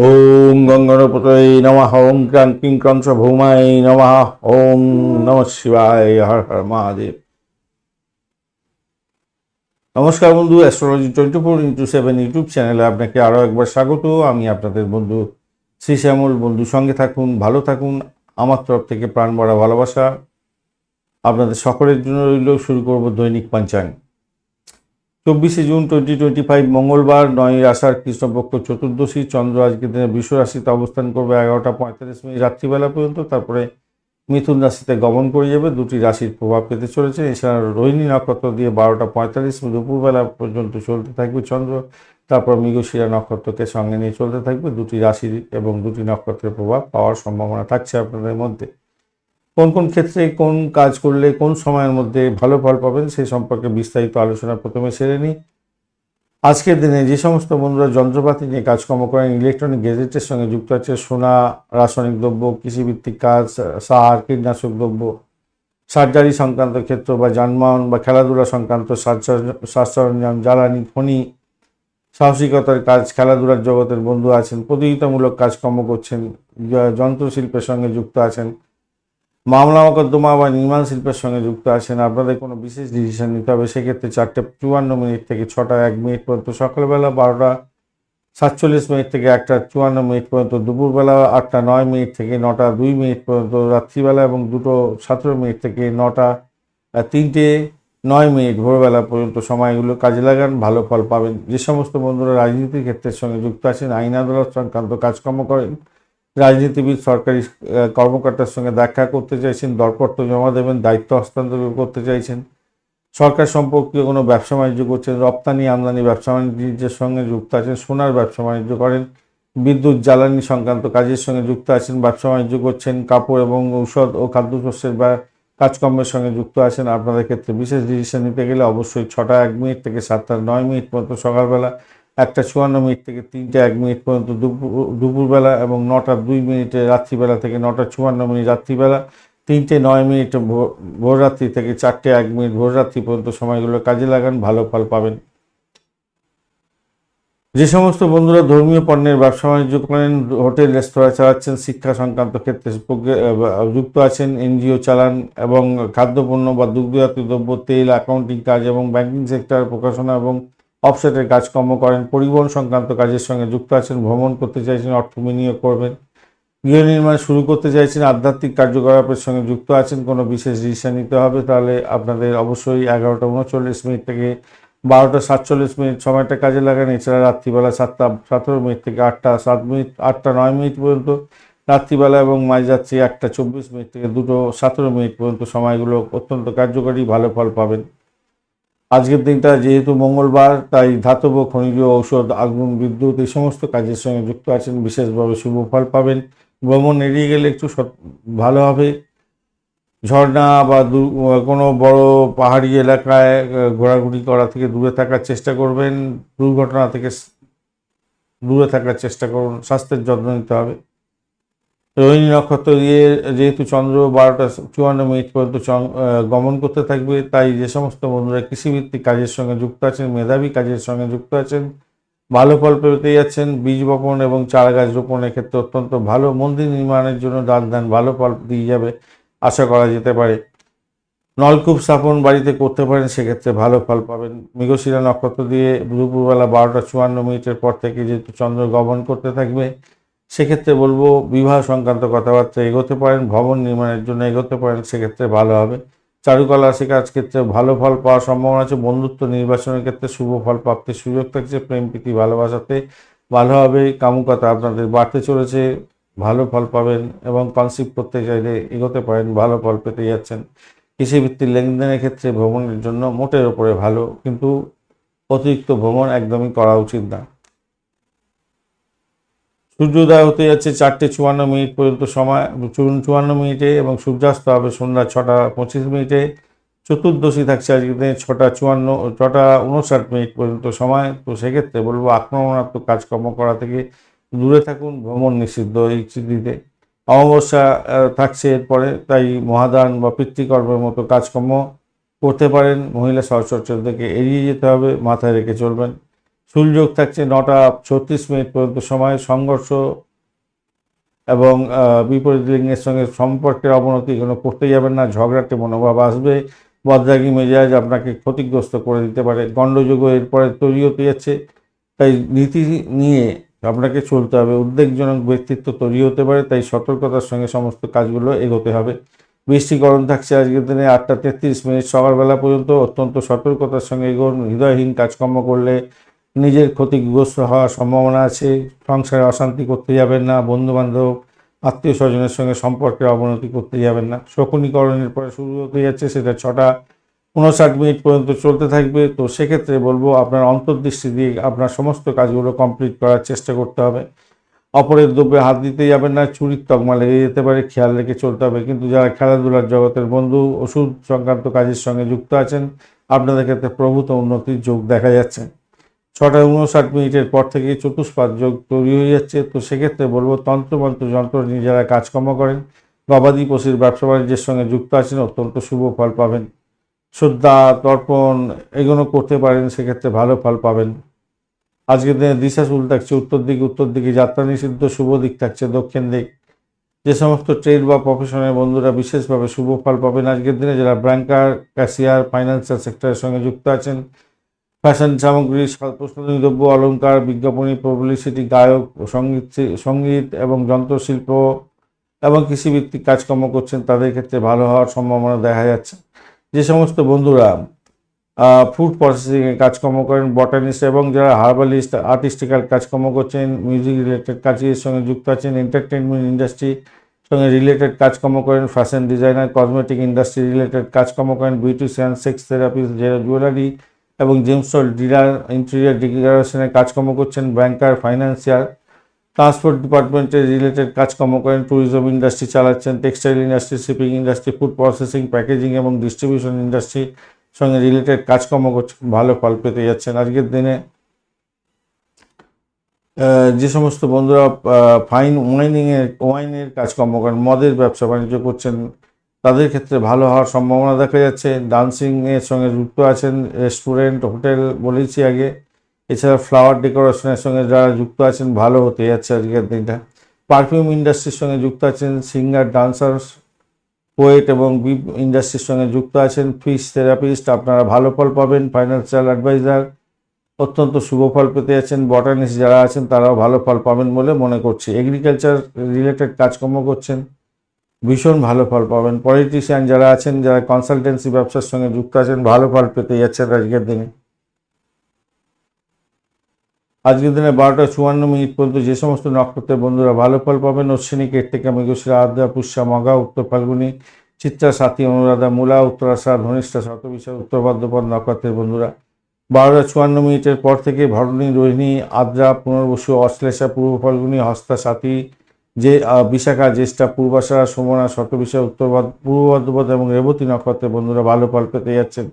ওম গঙ্গনপতয়ে নমঃ, ওম ক্রান্তিং ক্রংশ ভৌমায় নমঃ, ওম নম শিবায়, হর হর মহাদেব। নমস্কার বন্ধু astrology twenty four into seven YouTube চ্যানেলে আপনাকে আরও একবার স্বাগত। আমি আপনাদের বন্ধু শ্রী শ্যামল বন্ধু, সঙ্গে থাকুন, ভালো থাকুন, আমার তরফ থেকে প্রাণ ভরা ভালোবাসা। আপনাদের সকলের জন্য রইল, শুরু করব দৈনিক পঞ্চাঙ্গ। চব্বিশে জুন টোয়েন্টি টোয়েন্টি ফাইভ মঙ্গলবার, নয় আষাঢ় কৃষ্ণপক্ষ চতুর্দশী, চন্দ্র আজকের দিনে বিশ্ব রাশিতে অবস্থান করবে এগারোটা পঁয়তাল্লিশ মিনিট রাত্রিবেলা পর্যন্ত। তারপরে মিথুন রাশিতে গমন করে যাবে, দুটি রাশির প্রভাব পেতে চলেছে। এছাড়া রোহিণী নক্ষত্র দিয়ে বারোটা পঁয়তাল্লিশ মিনিট দুপুরবেলা পর্যন্ত চলতে থাকবে চন্দ্র। তারপর মৃগশিরা নক্ষত্রকে সঙ্গে নিয়ে চলতে থাকবে। দুটি রাশির এবং দুটি নক্ষত্রের প্রভাব পাওয়ার সম্ভাবনা থাকছে আপনাদের মধ্যে। কোন কোন ক্ষেত্রে কোন কাজ করলে কোন সময়ের মধ্যে ভালো ফল পাবেন সেই সম্পর্কে বিস্তারিত আলোচনা প্রথমে সেরে নিই। আজকের দিনে যে সমস্ত বন্ধুরা যন্ত্রপাতি নিয়ে কাজকর্ম করেন, ইলেকট্রনিক গেজেটের সঙ্গে যুক্ত আছে, সোনা, রাসায়নিক দ্রব্য, কৃষিভিত্তিক কাজ, সার, কীটনাশক দ্রব্য, সার্জারি সংক্রান্ত ক্ষেত্র বা যানবাহন বা খেলাধুলা সংক্রান্ত সাজ সরঞ্জাম জ্বালানি খনি সাহসিকতার কাজ, খেলাধুলার জগতের বন্ধু আছেন, প্রতিযোগিতামূলক কাজকর্ম করছেন যন্ত্রশিল্পের সঙ্গে যুক্ত আছেন। মামলা মোকদ্দমা বা নির্মাণ শিল্পের সঙ্গে যুক্ত আছেন। আপনাদের কোনো বিশেষ ডিসিশন নিতে হবে, সেক্ষেত্রে চারটে চুয়ান্ন মিনিট থেকে ছটা এক মিনিট পর্যন্ত, সকালবেলা বারোটা সাতচল্লিশ মিনিট থেকে একটা চুয়ান্ন মিনিট পর্যন্ত, দুপুরবেলা আটটা নয় মিনিট থেকে নটা দুই মিনিট পর্যন্ত, রাত্রিবেলা এবং দুটো সতেরো মিনিট থেকে নটা তিনটে নয় মিনিট ভোরবেলা পর্যন্ত সময়গুলো কাজে লাগান, ভালো ফল পাবেন। যে সমস্ত বন্ধুরা রাজনীতির ক্ষেত্রের সঙ্গে যুক্ত আছেন, আইন আদালত সংক্রান্ত কাজকর্ম করেন রাজনীতিবিদ, সরকারি কর্মকর্তার সঙ্গে দেখা করতে চাইছেন, দরপত্র জমা দেবেন, দায়িত্ব হস্তান্তর করতে চাইছেন। সরকার সম্পর্কীয় কোনো ব্যবসা বাণিজ্য করছেন, রপ্তানি, আমদানি, ব্যবসা বাণিজ্যের সঙ্গে যুক্ত আছেন, সোনার ব্যবসা বাণিজ্য করেন, বিদ্যুৎ, জ্বালানি সংক্রান্ত কাজের সঙ্গে যুক্ত আছেন, ব্যবসা বাণিজ্য করছেন, কাপড় এবং ঔষধ ও খাদ্যশস্যের বা কাজকর্মের সঙ্গে যুক্ত আছেন। আপনাদের ক্ষেত্রে বিশেষ ডিসিশন নিতে গেলে অবশ্যই ছটা এক মিনিট থেকে সাতটা নয় মিনিট পর্যন্ত সকালবেলা একটা চুয়ান্ন মিনিট থেকে তিনটে এক মিনিট পর্যন্ত দুপুর, দুপুরবেলা এবং নটা দুই মিনিটে রাত্রিবেলা থেকে নটা চুয়ান্ন মিনিট রাত্রিবেলা, তিনটে নয় মিনিট ভোর- ভোররাত্রি থেকে চারটে এক মিনিট ভোররাত্রি পর্যন্ত সময়গুলো কাজে লাগান, ভালো ফল পাবেন। যে সমস্ত বন্ধুরা ধর্মীয় পণ্যের ব্যবসা বাণিজ্য করেন, হোটেল, রেস্তোরাঁ চালাচ্ছেন, শিক্ষা সংক্রান্ত ক্ষেত্রে যুক্ত আছেন, এনজিও চালান এবং খাদ্যপণ্য বা দুগ্ধজাতীয় দ্রব্য, তেল অ্যাকাউন্টিং কাজ এবং ব্যাংকিং সেক্টর প্রকাশনা এবং অফসেটের কাজকর্ম করেন, পরিবহন সংক্রান্ত কাজের সঙ্গে যুক্ত আছেন, ভ্রমণ করতে চাইছেন, অর্থ বিনিয়োগ করবেন, গৃহ নির্মাণ শুরু করতে চাইছেন, আধ্যাত্মিক কার্যকলাপের সঙ্গে যুক্ত আছেন, কোনো বিশেষ ডিসিশন নিতে হবে, তাহলে আপনাদের অবশ্যই এগারোটা উনচল্লিশ মিনিট থেকে বারোটা সাতচল্লিশ মিনিট সময়টা কাজে লাগান, এছাড়া রাত্রিবেলা সাতটা, সতেরো মিনিট থেকে আটটা, সাত মিনিট, আটটা নয় মিনিট পর্যন্ত রাত্রিবেলা এবং মাঝরাত্রি একটা চব্বিশ মিনিট থেকে দুটো সতেরো মিনিট পর্যন্ত সময়গুলো অত্যন্ত কার্যকরী, ভালো ফল পাবেন। আজকের দিনটা যেহেতু মঙ্গলবার, তাই ধাতব খনিজ ঔষধ, আগুন, বিদ্যুৎ এই সমস্ত কাজের সঙ্গে যুক্ত আছেন। বিশেষভাবে শুভ ফল পাবেন। ভ্রমণ এড়িয়ে গেলে একটু ভালো হবে। ঝর্ণা বা দু- কোনো বড় পাহাড়ি এলাকায় ঘোরাঘুরি করা থেকে দূরে থাকার চেষ্টা করবেন। দুর্ঘটনা থেকে দূরে থাকার চেষ্টা করুন। স্বাস্থ্যের যত্ন নিতে হবে। রোহিণী নক্ষত্র দিয়ে যেহেতু চন্দ্র বারোটা চুয়ান্ন মিনিট পর্যন্ত গমন করতে থাকবে, তাই যে সমস্ত বন্ধুরা কৃষিভিত্তিক কাজের সঙ্গে যুক্ত আছেন, মেধাবী কাজের সঙ্গে যুক্ত আছেন, ভালো ফল পেতে যাচ্ছেন, বীজ বপন এবং চারা গাছ রোপণের ক্ষেত্রে অত্যন্ত ভালো, মন্দির নির্মাণের জন্য দান দান ভালো ফল দিয়ে যাবে, আশা করা যেতে পারে। নলকূপ স্থাপন বাড়িতে করতে পারেন, সেক্ষেত্রে ভালো ফল পাবেন। মৃগশিরা নক্ষত্র দিয়ে দুপুরবেলা বারোটা চুয়ান্ন মিনিটের পর থেকে যেহেতু চন্দ্র গমন করতে থাকবে সেক্ষেত্রে বলব বিবাহ সংক্রান্ত কথাবার্তা এগোতে পারেন, ভবন নির্মাণের জন্য এগোতে পারেন, সেক্ষেত্রে ভালো হবে। চারুকলা শেখার ক্ষেত্রে ভালো ফল পাওয়ার সম্ভাবনা আছে, বন্ধুত্ব নির্বাচনের ক্ষেত্রে শুভ ফল প্রাপ্তির সুযোগ থাকছে, প্রেম, প্রীতি, ভালোবাসাতে ভালোভাবে কামুকতা আপনাদের বাড়তে চলেছে, ভালো ফল পাবেন এবং কনসিপ্ট করতে চাইলে এগোতে পারেন, ভালো ফল পেতে যাচ্ছেন। কৃষিভিত্তিক লেনদেনের ক্ষেত্রে ভ্রমণের জন্য মোটের ওপরে ভালো, কিন্তু অতিরিক্ত ভ্রমণ একদমই করা উচিত না। সূর্যোদয় হতে যাচ্ছে চারটে চুয়ান্ন মিনিট পর্যন্ত সময় চুয়ান্ন- মিনিটে এবং সূর্যাস্ত হবে সন্ধ্যা ছটা পঁচিশ মিনিটে। চতুর্দশী থাকছে আজকে দিনে ছটা চুয়ান্ন, ছটা উনষাট মিনিট পর্যন্ত সময়। তো সেক্ষেত্রে বলব আক্রমণাত্মক কাজকর্ম করা থেকে দূরে থাকুন, ভ্রমণ নিষিদ্ধ এই চিঠিতে অমাবস্যা থাকছে এরপরে, তাই মহাদান বা পিতৃকর্মের মতো কাজকর্ম করতে পারেন। মহিলা সহচর্যদেরকে এড়িয়ে যেতে হবে, মাথায় রেখে চলবেন। সুলযোগ থাকছে নটা ছত্রিশ মিনিট পর্যন্ত সময়, সংঘর্ষ এবং বিপরীত লিঙ্গের সঙ্গে সম্পর্কের অবনতি কোনো করতে যাবেন না। ঝগড়াটে মনোভাব আসবে। বদরাগী মেজাজ আপনাকে ক্ষতিগ্রস্ত করে দিতে পারে। গণ্ডযোগ এরপরে তৈরি হতে যাচ্ছে। তাই নীতি নিয়ে আপনাকে চলতে হবে। উদ্বেগজনক ব্যক্তিত্ব তৈরি হতে পারে। তাই সতর্কতার সঙ্গে সমস্ত কাজগুলো এগোতে হবে। বৃষ্টিকরণ থাকছে আজকের দিনে আটটা তেত্রিশ মিনিট। সকালবেলা পর্যন্ত অত্যন্ত সতর্কতার সঙ্গে এগোন। হৃদয়হীন কাজকর্ম করলে নিজের ক্ষতিগ্রস্ত হওয়ার সম্ভাবনা আছে, সংসারে অশান্তি করতে যাবেন না, বন্ধুবান্ধব, আত্মীয় স্বজনের সঙ্গে সম্পর্কের অবনতি করতে যাবেন না। শকুনীকরণের পরে শুরু হতে যাচ্ছে, সেটা ছটা উনষাট মিনিট পর্যন্ত চলতে থাকবে। তো সেক্ষেত্রে বলব, আপনার অন্তর্দৃষ্টি দিয়ে আপনার সমস্ত কাজগুলো কমপ্লিট করার চেষ্টা করতে হবে। অপরের দ্রব্যে হাত দিতে যাবেন না, চুরির তকমা লেগে যেতে পারে, খেয়াল রেখে চলতে হবে। কিন্তু যারা খেলাধুলার জগতের বন্ধু, ওষুধ সংক্রান্ত কাজের সঙ্গে যুক্ত আছেন, আপনাদের ক্ষেত্রে প্রভূত উন্নতির যোগ দেখা যাচ্ছে। ছটা উনষাট মিনিটের পর থেকে চতুষ্পাদ যোগ তৈরি হয়ে যাচ্ছে। তো সেক্ষেত্রে বলব তন্ত্রমন্ত্র যন্ত্র নিয়ে যারা কাজকর্ম করেন। গবাদি পশুর ব্যবসা বাণিজ্যের সঙ্গে যুক্ত আছেন, অত্যন্ত শুভ ফল পাবেন। শ্রদ্ধা, তর্পণ এগুলো করতে পারেন, সেক্ষেত্রে ভালো ফল পাবেন। আজকের দিনে দিশা চুল থাকছে উত্তর দিকে উত্তর দিকে যাত্রা নিষিদ্ধ, শুভ দিক থাকছে দক্ষিণ দিক। যে সমস্ত ট্রেড বা প্রফেশনের বন্ধুরা বিশেষভাবে শুভ ফল পাবেন। আজকের দিনে যারা ব্যাংকার, ক্যাশিয়ার, ফাইন্যান্সিয়াল সেক্টরের সঙ্গে যুক্ত আছেন ফ্যাশন সামগ্রী প্রস্তুতি দ্রব্য অলঙ্কার বিজ্ঞাপনী, পাবলিসিটি, গায়ক, সংগীত সংগীত এবং যন্ত্রশিল্প এবং কৃষিভিত্তিক কাজকর্ম করছেন, তাদের ক্ষেত্রে ভালো হওয়ার সম্ভাবনা দেখা যাচ্ছে। যে সমস্ত বন্ধুরা ফুড প্রসেসিংয়ে কাজকর্ম করেন বটানিস্ট এবং যারা হার্বালিস্ট আর্টিস্টিক্যাল কাজকর্ম করছেন মিউজিক রিলেটেড কাজের সঙ্গে যুক্ত আছেন এন্টারটেনমেন্ট ইন্ডাস্ট্রি সঙ্গে রিলেটেড কাজকর্ম করেন fashion designer cosmetic industry related কাজকর্ম করেন বিউটিশিয়ান সেক্স থেরাপিস্ট জুয়েলারি এবং জেমসল ডিলার, ইন্টেরিয়ার ডেকোরেশনের কাজকর্ম করছেন, ব্যাংকার ফাইন্যান্সিয়াল ট্রান্সপোর্ট ডিপার্টমেন্টের রিলেটেড কাজকর্ম করেন, ট্যুরিজম ইন্ডাস্ট্রি চালাচ্ছেন, textile industry, shipping industry, food processing, packaging এবং ডিস্ট্রিবিউশন ইন্ডাস্ট্রি সঙ্গে রিলেটেড কাজকর্ম করছেন, ভালো ফল পেতে যাচ্ছেন। আজকের দিনে যে সমস্ত বন্ধুরা ফাইন ওয়াইনিংয়ের, ওয়াইনের কাজকর্ম করেন, মদের ব্যবসা বাণিজ্য করছেন তাদের ক্ষেত্রে ভালো হওয়ার সম্ভাবনা দেখা যাচ্ছে। ডান্সিংয়ের সঙ্গে যুক্ত আছেন রেস্টুরেন্ট, হোটেল বলেছি আগে। এছাড়া ফ্লাওয়ার ডেকোরেশনের সঙ্গে যারা যুক্ত আছেন, ভালো হতে যাচ্ছে আজকের দিনটা। পারফিউম ইন্ডাস্ট্রির সঙ্গে যুক্ত আছেন সিঙ্গার ডান্সার পোয়েট এবং বিপ ইন্ডাস্ট্রির সঙ্গে যুক্ত আছেন ফিস থেরাপিস্ট। আপনারা ভালো ফল পাবেন, ফাইন্যান্সিয়াল অ্যাডভাইজার। অত্যন্ত শুভ ফল পেতে যাচ্ছেন। বটানিস্ট যারা আছেন, তারাও ভালো ফল পাবেন বলে মনে করছি। এগ্রিকালচার রিলেটেড কাজকর্ম করছেন। ভীষণ ভালো ফল পাবেন। পলিটিশিয়ান যারা আছেন, যারা কনসালটেন্সি ব্যবসার সঙ্গে যুক্ত আছেন, ভালো ফল পেতে যাচ্ছেন আজকের দিনে। আজকের দিনে বারোটা চুয়ান্ন মিনিট পর্যন্ত যে সমস্ত নক্ষত্রের বন্ধুরা ভালো ফল পাবেন, অশ্বিনী কেট্টিকা মৃগশিরা আদ্রা, পুষ্যা, মগা, উত্তর ফাল্গুনি, চিত্রা, সাথী, অনুরাধা, মূলা উত্তরাশা ধনিষ্ঠা শতবিশা উত্তর ভাদ্রপদ নক্ষত্রের বন্ধুরা। বারোটা চুয়ান্ন মিনিটের পর থেকে ভরণী, রোহিণী, আদ্রা, পুনর্বসু, অশ্লেষা, পূর্ব ফাল্গুনি, হস্তা, সাথী যে বিশাখা, জ্যেষ্ঠা, পূর্বাশা, সোমনা শতবিশা উত্তর পূর্ব ভাদ্রপদ এবং রেবতী নক্ষত্রের বন্ধুরা ভালো ফল পেতে যাচ্ছেন।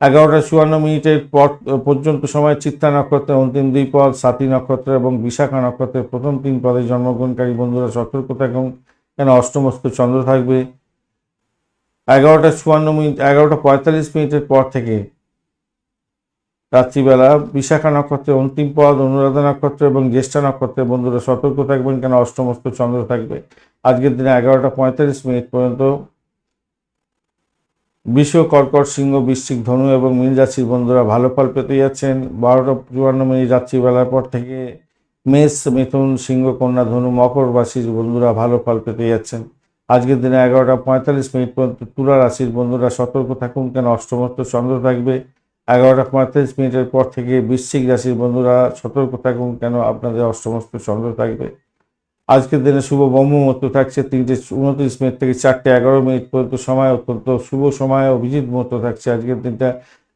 এগারোটা চুয়ান্ন মিনিটের পর পর্যন্ত সময় চিত্তা নক্ষত্রের অন্তিম দুই পদ সাতী নক্ষত্র এবং বিশাখা নক্ষত্রের প্রথম তিন পদে জন্মগ্রহণকারী বন্ধুরা সতর্ক থাকুন, কেন অষ্টমস্ত চন্দ্র থাকবে। এগারোটা চুয়ান্ন মিনিট, এগারোটা পঁয়তাল্লিশ মিনিটের পর থেকে রাত্রিবেলা বিশাখা নক্ষত্রে, অন্তিম পদ, অনুরাধা নক্ষত্র এবং জ্যেষ্ঠা নক্ষত্রের বন্ধুরা সতর্ক থাকবেন কেন? অষ্টমস্ত চন্দ্র থাকবে। আজকের দিনে এগারোটা পঁয়তাল্লিশ মিনিট পর্যন্ত বিশ্ব কর্কট সিংহ, বৃশ্চিক ধনু এবং মীন রাশির বন্ধুরা ভালো ফল পেতে যাচ্ছেন। বারোটা চুয়ান্ন মিনিট রাত্রিবেলার পর থেকে মেষ, মিথুন, সিংহ, কন্যা, ধনু, মকর রাশির বন্ধুরা ভালো ফল পেতে যাচ্ছেন। আজকের দিনে এগারোটা পঁয়তাল্লিশ মিনিট পর্যন্ত তুলা রাশির বন্ধুরা সতর্ক থাকুন কেন? অষ্টমস্ত চন্দ্র থাকবে। এগারোটা পঁয়তাল্লিশ মিনিটের পর থেকে বৃশ্চিক রাশির বন্ধুরা সতর্ক থাকুন, কেন আপনাদের অষ্টমস্ত চন্দ্র থাকবে। আজকের দিনে শুভ ব্রহ্মমূর্ত থাকছে তিনটে উনত্রিশ মিনিট থেকে চারটে এগারো মিনিট পর্যন্ত সময় অত্যন্ত শুভ সময় অভিজিৎ মুহূর্ত থাকছে আজকের দিনটা।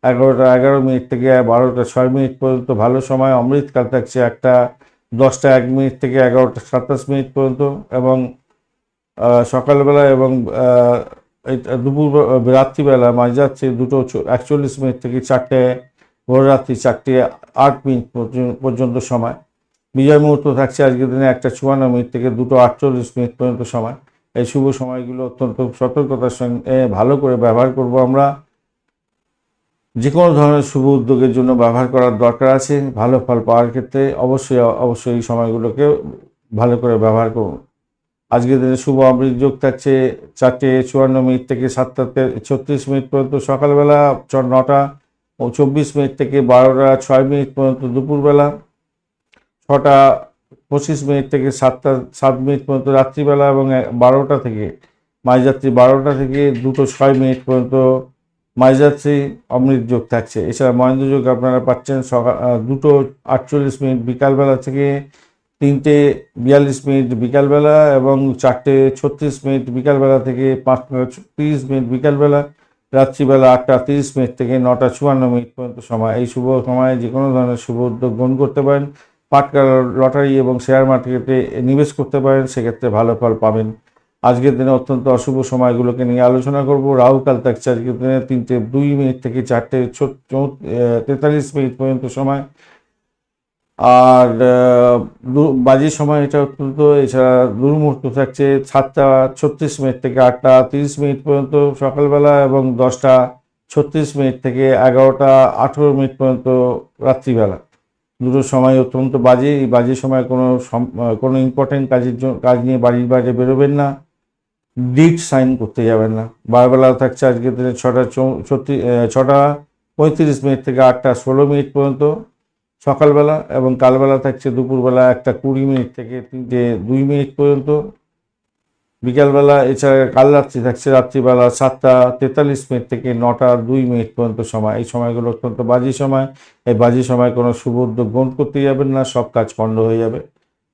এগারোটা এগারো মিনিট থেকে বারোটা ছয় মিনিট পর্যন্ত ভালো সময়, অমৃতকাল থাকছে একটা, দশটা এক মিনিট থেকে এগারোটা সাতাশ মিনিট পর্যন্ত এবং সকালবেলা এবং দুপুর রাত্রিবেলা মাঝ মাঝরাত্রি দুটো একচল্লিশ মিনিট থেকে চারটে ভোররাত্রি চারটে, আট মিনিট পর্যন্ত সময়। বিজয় মুহূর্ত থাকছে আজকের দিনে একটা চুয়ান্ন মিনিট থেকে দুটো আটচল্লিশ মিনিট পর্যন্ত সময়। এই শুভ সময়গুলো অত্যন্ত সতর্কতার সঙ্গে ভালো করে ব্যবহার করব আমরা। যে কোনো ধরনের শুভ উদ্যোগের জন্য ব্যবহার করার দরকার আছে, ভালো ফল পাওয়ার ক্ষেত্রে অবশ্যই অবশ্যই এই সময়গুলোকে ভালো করে ব্যবহার করুন। আজকের দিনে শুভ অমৃত যোগ থাকছে চারটে চুয়ান্ন মিনিট থেকে সাতটা ছত্রিশ মিনিট পর্যন্ত সকালবেলা নটা ও চব্বিশ মিনিট থেকে বারোটা ছয় মিনিট পর্যন্ত দুপুরবেলা, ছটা পঁচিশ মিনিট থেকে সাতটা সাত মিনিট পর্যন্ত রাত্রিবেলা এবং বারোটা থেকে, মাঝরাত্রি বারোটা থেকে দুটো ছয় মিনিট পর্যন্ত মাঝরাত্রি অমৃত যোগ থাকছে। এছাড়া মহেন্দ্র যোগ আপনারা পাচ্ছেন সকাল দুটো আটচল্লিশ মিনিট বিকালবেলা থেকে তিনটে বিয়াল্লিশ মিনিট বিকালবেলা এবং চারটে ছত্রিশ মিনিট বিকালবেলা থেকে পাঁচটা তিরিশ মিনিট বিকালবেলা, রাত্রিবেলা আটটা তিরিশ মিনিট থেকে নটা চুয়ান্ন মিনিট পর্যন্ত সময়। এই শুভ সময়ে যে কোনো ধরনের শুভ উদ্যোগ গ্রহণ করতে পারেন পাটকা লটারি এবং শেয়ার মার্কেটে নিবেশ করতে পারেন, সেক্ষেত্রে ভালো ফল পাবেন। আজকের দিনে অত্যন্ত অশুভ সময়গুলোকে নিয়ে আলোচনা করব। রাহুকাল থাকছে আজকের দিনে তিনটে দুই মিনিট থেকে চারটে তেতাল্লিশ মিনিট পর্যন্ত সময়। আর আহ, দু- বাজে সময় এটা অত্যন্ত এছাড়া দুর্মুহূর্ত থাকছে সাতটা ছত্রিশ মিনিট থেকে আটটা তিরিশ মিনিট পর্যন্ত সকালবেলা এবং দশটা ছত্রিশ মিনিট থেকে এগারোটা আঠেরো মিনিট পর্যন্ত রাত্রিবেলা। দুটো সময় অত্যন্ত বাজে এই বাজে সময় কোনো কোনো ইম্পর্টেন্ট কাজের জন্য কাজ নিয়ে বাড়ির বাইরে বেরোবেন না। ডিট সাইন করতে যাবেন না। বারবেলা থাকছে আজকের দিনে ছটা ছত্রিশ ছটা পঁয়ত্রিশ মিনিট থেকে আটটা ষোলো মিনিট পর্যন্ত। সকালবেলা এবং কালবেলা থাকছে দুপুরবেলা একটা কুড়ি মিনিট থেকে তিনটে দুই মিনিট পর্যন্ত। বিকালবেলা এছাড়া কাল রাত্রি থাকছে রাত্রিবেলা সাতটা তেতাল্লিশ মিনিট থেকে নটা দুই মিনিট পর্যন্ত সময়। এই সময়গুলো অত্যন্ত বাজি সময়। এই বাজি সময় কোনো শুভ উদ্যোগ গ্রহণ করতে যাবেন না, সব কাজ পণ্ড হয়ে যাবে।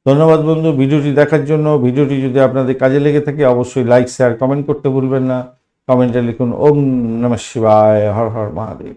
ধন্যবাদ বন্ধু, ভিডিওটি দেখার জন্য। ভিডিওটি যদি আপনাদের কাজে লেগে থাকে, অবশ্যই লাইক শেয়ার কমেন্ট করতে ভুলবেন না। কমেন্টে লিখুন, ওম নম শিবায়, হর হর মহাদেব।